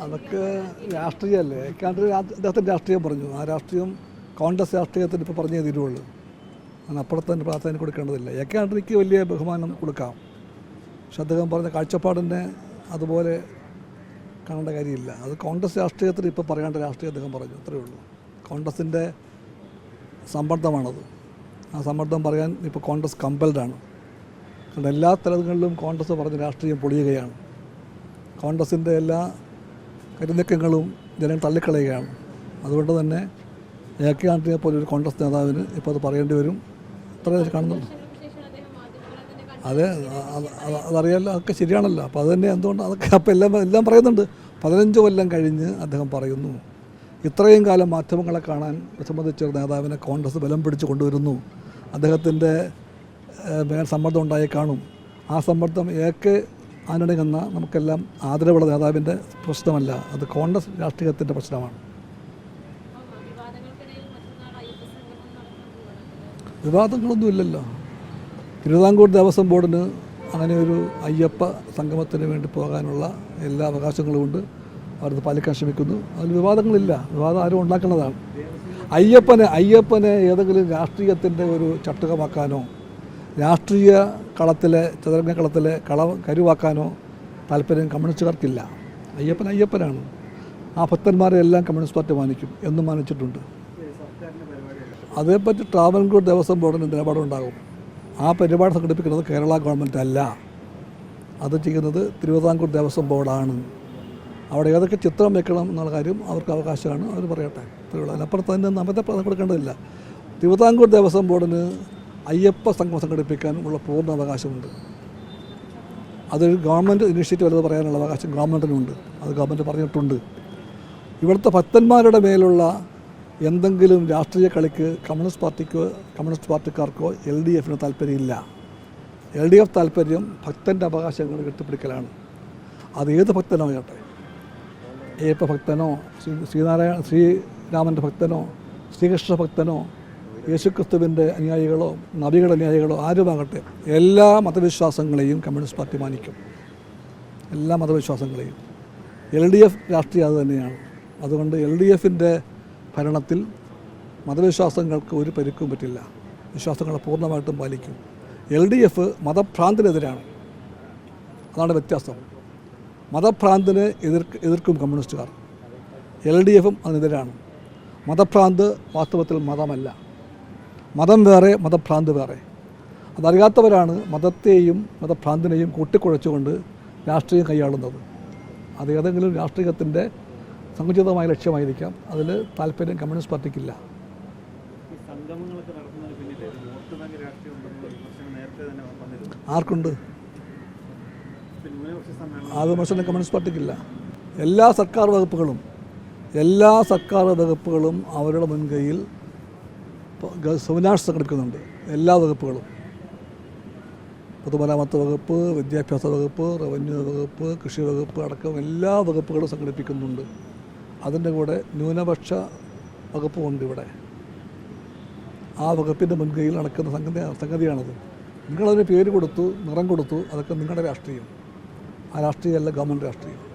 അതൊക്കെ രാഷ്ട്രീയമല്ലേ? ഏക്കാണ്ട് അദ്ദേഹത്തിന്റെ രാഷ്ട്രീയം പറഞ്ഞു. ആ രാഷ്ട്രീയം കോൺഗ്രസ് രാഷ്ട്രീയത്തിന് ഇപ്പോൾ പറഞ്ഞേ തീരുവുള്ളൂ അങ്ങനെ അപ്പുറത്തന്നെ പ്രാധാന്യം കൊടുക്കേണ്ടതില്ല. ഏക്കാണ്ടിക്ക് വലിയ ബഹുമാനം കൊടുക്കാം. പക്ഷെ അദ്ദേഹം പറഞ്ഞ കാഴ്ചപ്പാടിനെ അതുപോലെ കാണേണ്ട കാര്യമില്ല. അത് കോൺഗ്രസ് രാഷ്ട്രീയത്തിൽ ഇപ്പോൾ പറയേണ്ട രാഷ്ട്രീയം അദ്ദേഹം പറഞ്ഞു. അത്രയേ ഉള്ളൂ. കോൺഗ്രസിന്റെ സമ്മർദ്ദമാണത്. ആ സമ്മർദ്ദം പറയാൻ ഇപ്പോൾ കോൺഗ്രസ് കമ്പൽഡാണ്. കാരണം എല്ലാ തലങ്ങളിലും കോൺഗ്രസ് പറഞ്ഞ രാഷ്ട്രീയം പൊളിയുകയാണ്. കോൺഗ്രസിന്റെ എല്ലാ കരുനീക്കങ്ങളും ജനങ്ങൾ തള്ളിക്കളയുകയാണ്. അതുകൊണ്ട് തന്നെ എ കെ ആന്റണിയെ പോലെ ഒരു കോൺഗ്രസ് നേതാവിന് ഇപ്പോൾ അത് പറയേണ്ടി വരും. ഇത്ര കാണുന്നുണ്ട് അതെ അത് അത് അതറിയാമല്ലോ അതൊക്കെ ശരിയാണല്ലോ. അപ്പോൾ അത് തന്നെ എന്തുകൊണ്ട് അതൊക്കെ അപ്പോൾ എല്ലാം എല്ലാം പറയുന്നുണ്ട്. പതിനഞ്ച് കൊല്ലം കഴിഞ്ഞ് അദ്ദേഹം പറയുന്നു ഇത്രയും കാലം മാധ്യമങ്ങളെ കാണാൻ സംബന്ധിച്ച ഒരു നേതാവിനെ കോൺഗ്രസ് ബലം പിടിച്ച് കൊണ്ടുവരുന്നു. അദ്ദേഹത്തിന്റെ മേൽ സമ്മർദ്ദം ഉണ്ടായി കാണും. ആ സമ്മർദ്ദം എ കെ ആന്റണി എന്ന നമുക്കെല്ലാം ആദരവുള്ള നേതാവിന്റെ പ്രശ്നമല്ല. അത് കോൺഗ്രസ് രാഷ്ട്രീയത്തിന്റെ പ്രശ്നമാണ്. വിവാദങ്ങളൊന്നും ഇല്ലല്ലോ തിരുവിതാംകൂർ ദേവസ്വം ബോർഡിന് അങ്ങനെ ഒരു അയ്യപ്പ സംഗമത്തിന് വേണ്ടി പോകാനുള്ള എല്ലാ അവകാശങ്ങളും ഉണ്ട്. അവരത് പാലിക്കാൻ ശ്രമിക്കുന്നു. അതിൽ വിവാദങ്ങളില്ല. വിവാദം ആരും ഉണ്ടാക്കുന്നതാണ്. അയ്യപ്പനെ അയ്യപ്പനെ ഏതെങ്കിലും രാഷ്ട്രീയത്തിന്റെ ഒരു ചട്ടുകമാക്കാനോ രാഷ്ട്രീയ കളത്തിലെ ചതുരംഗ കളത്തിലെ കള കരുവാക്കാനോ താല്പര്യം കമ്മ്യൂണിസ്റ്റുകാർക്കില്ല. അയ്യപ്പൻ അയ്യപ്പനാണ്. ആ ഭക്തന്മാരെ എല്ലാം കമ്മ്യൂണിസ്റ്റ് പാർട്ടി മാനിക്കും എന്നും മാനിച്ചിട്ടുണ്ട്. അതേപ്പറ്റി ട്രാവൻകൂർ ദേവസ്വം ബോർഡിന് നിലപാടുണ്ടാകും. ആ പരിപാടി സംഘടിപ്പിക്കുന്നത് കേരള ഗവൺമെന്റ് അല്ല. അത് ചെയ്യുന്നത് തിരുവിതാംകൂർ ദേവസ്വം ബോർഡാണ്. അവിടെ ഏതൊക്കെ ചിത്രം വെക്കണം എന്നുള്ള കാര്യം അവർക്ക് അവകാശമാണ്. അവർ പറയട്ടെ. ഇത്രയുള്ളൂ അതിനപ്പുറത്ത് തന്നെ പ്രാധാന്യം കൊടുക്കേണ്ടതില്ല. തിരുവിതാംകൂർ ദേവസ്വം ബോർഡിന് അയ്യപ്പ സംഘം സംഘടിപ്പിക്കാനും ഉള്ള പൂർണ അവകാശമുണ്ട് അതൊരു ഗവൺമെന്റ് ഇനിഷ്യേറ്റീവ് വല്ലത് പറയാനുള്ള അവകാശം ഗവൺമെന്റിനുണ്ട്. അത് ഗവൺമെന്റ് പറഞ്ഞിട്ടുണ്ട്. ഇവിടുത്തെ ഭക്തന്മാരുടെ മേലുള്ള എന്തെങ്കിലും രാഷ്ട്രീയ കളിക്ക് കമ്മ്യൂണിസ്റ്റ് പാർട്ടിക്കോ കമ്മ്യൂണിസ്റ്റ് പാർട്ടിക്കാർക്കോ എൽ ഡി എഫിന് താല്പര്യമില്ല എൽ ഡി എഫ് താല്പര്യം ഭക്തന്റെ അവകാശങ്ങൾ കെട്ടിപ്പിടിക്കലാണ്. അത് ഏത് ഭക്തനോ ചേട്ടെ അയ്യപ്പ ഭക്തനോ ശ്രീ ശ്രീനാരായണ ശ്രീരാമന്റെ ഭക്തനോ ശ്രീകൃഷ്ണ ഭക്തനോ യേശുക്രിസ്തുവിന്റെ അനുയായികളോ നബികളുടെ അനുയായികളോ ആരുമാകട്ടെ എല്ലാ മതവിശ്വാസങ്ങളെയും കമ്മ്യൂണിസ്റ്റ് പാർട്ടി മാനിക്കും. എല്ലാ മതവിശ്വാസങ്ങളെയും. എൽ ഡി എഫ് രാഷ്ട്രീയം അത് തന്നെയാണ്. അതുകൊണ്ട് എൽ ഡി എഫിന്റെ ഭരണത്തിൽ മതവിശ്വാസങ്ങൾക്ക് ഒരു പരിക്കും പറ്റില്ല. വിശ്വാസങ്ങളെ പൂർണമായിട്ടും പാലിക്കും. എൽ ഡി എഫ് മതഭ്രാന്തിനെതിരാണ്. അതാണ് വ്യത്യാസം. മതഭ്രാന്തിനെ എതിർ എതിർക്കും കമ്മ്യൂണിസ്റ്റുകാർ. എൽ ഡി എഫും അതിനെതിരാണ്. മതഭ്രാന്ത് വാസ്തവത്തിൽ മതമല്ല. മതം വേറെ മതഭ്രാന്ത് വേറെ. അതറിയാത്തവരാണ് മതത്തെയും മതഭ്രാന്തിനെയും കൂട്ടിക്കുഴച്ചുകൊണ്ട് രാഷ്ട്രീയം കൈയാളുന്നത്. അത് ഏതെങ്കിലും രാഷ്ട്രീയത്തിന്റെ സങ്കുചിതമായ ലക്ഷ്യമായിരിക്കാം. അതിൽ താല്പര്യം കമ്മ്യൂണിസ്റ്റ് പാർട്ടിക്കില്ല. ആർക്കുണ്ട്? അത് വിമർശനം കമ്മ്യൂണിസ്റ്റ് പാർട്ടിക്കില്ല. എല്ലാ സർക്കാർ വകുപ്പുകളും എല്ലാ സർക്കാർ വകുപ്പുകളും അവരുടെ മുൻകൈയിൽ സെമിനാർസ് സംഘടിപ്പിക്കുന്നുണ്ട് എല്ലാ വകുപ്പുകളും. പൊതുമരാമത്ത് വകുപ്പ് വിദ്യാഭ്യാസ വകുപ്പ് റവന്യൂ വകുപ്പ് കൃഷി വകുപ്പ് അടക്കം എല്ലാ വകുപ്പുകളും സംഘടിപ്പിക്കുന്നുണ്ട്. അതിന്റെ കൂടെ ന്യൂനപക്ഷ വകുപ്പുമുണ്ട് ഇവിടെ. ആ വകുപ്പിന്റെ മുൻകൈയിൽ നടക്കുന്ന സംഗതി സംഗതിയാണത്. നിങ്ങളതിന് പേര് കൊടുത്തു നിറം കൊടുത്തു അതൊക്കെ നിങ്ങളുടെ രാഷ്ട്രീയം. ആ രാഷ്ട്രീയമല്ല ഗവൺമെന്റ് രാഷ്ട്രീയം.